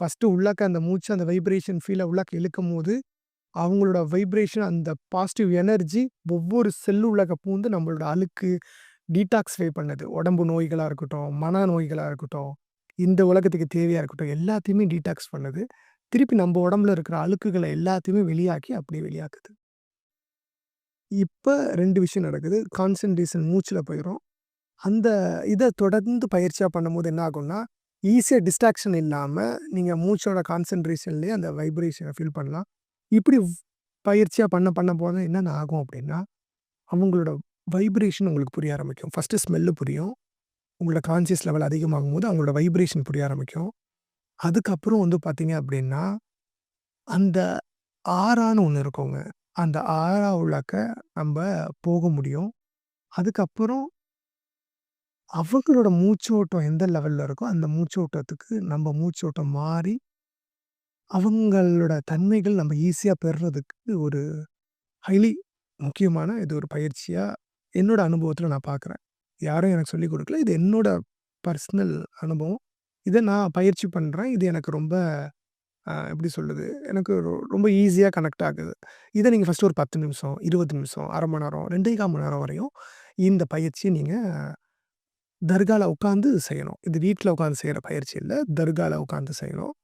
First உள்ளாக்க அந்த மூச்சு அந்த வைப்ரேஷன் ஃபீலை உள்ளாக்க இழுக்கும்போது, அவங்களோட வைப்ரேஷன் அந்த பாசிட்டிவ் எனர்ஜி ஒவ்வொரு செல்லு உள்ளாக்க பூந்து நம்மளோட அழுக்கு டீடாக்ஸிஃபை பண்ணுது. உடம்பு நோய்களாக இருக்கட்டும், மன நோய்களாக இருக்கட்டும், இந்த உலகத்துக்கு தேவையாக இருக்கட்டும், எல்லாத்தையுமே டீடாக்ஸ் பண்ணுது. திருப்பி நம்ம உடம்புல இருக்கிற அழுக்குகளை எல்லாத்தையுமே வெளியாக்கி அப்படியே வெளியாக்குது. இப்போ ரெண்டு விஷயம் நடக்குது. கான்சன்ட்ரேஷன் மூச்சுல போயிரும். அந்த இதை தொடர்ந்து பயிற்சியா பண்ணும்போது என்ன ஆகும்னா, ஈஸியா டிஸ்ட்ராக்ஷன் இல்லாம நீங்க மூச்சோட கான்சன்ட்ரேஷன்லயே அந்த வைப்ரேஷனை ஃபீல் பண்ணலாம். இப்படி பயிற்சியாக பயிற்சியா பண்ண பண்ண போக என்னென்ன ஆகும் அப்படின்னா, அவங்களோட வைப்ரேஷன் உங்களுக்கு புரிய ஆரம்பிக்கும். ஃபஸ்ட்டு ஸ்மெல்லு புரியும். உங்களோட கான்சியஸ் லெவல் அதிகமாகும்போது அவங்களோட வைப்ரேஷன் புரிய ஆரம்பிக்கும். அதுக்கப்புறம் வந்து பார்த்தீங்க அப்படின்னா, அந்த ஆறான்னு ஒன்று இருக்குங்க. அந்த ஆறா உள்ளாக்க நம்ம போக முடியும். அதுக்கப்புறம் அவங்களோட மூச்சோட்டம் எந்த லெவல்ல இருக்கோ, அந்த மூச்சோட்டத்துக்கு நம்ம மூச்சோட்டம் மாறி, அவங்களோட தன்மைகள் நம்ம ஈஸியா பெறுறதுக்கு ஒரு ஹைலி முக்கியமான இது ஒரு பயிற்சியா என்னோட அனுபவத்தில நான் பார்க்குறேன். யாரும் எனக்கு சொல்லிக் குடுக்கல. இது என்னோட பர்சனல் அனுபவம். இத நான் பயிற்சி பண்றேன். இது எனக்கு ரொம்ப அ எப்படி சொல்லுது? எனக்கு ரொ ரொம்ப ஈஸியா கனெக்ட் ஆகுது. இத நீங்க ஃபர்ஸ்ட்டு ஒரு 10 நிமிஷம், 20 நிமிஷம், 1/2 மணி நேரம், 2 1/4 மணி நேரம் வரையும் இந்த பயிற்சிய நீங்க தர்காவில் உட்காந்து செய்யணும். இது வீட்டில் உட்காந்து செய்கிற பயிற்சி இல்லை தர்காவில் உட்காந்து செய்யணும்.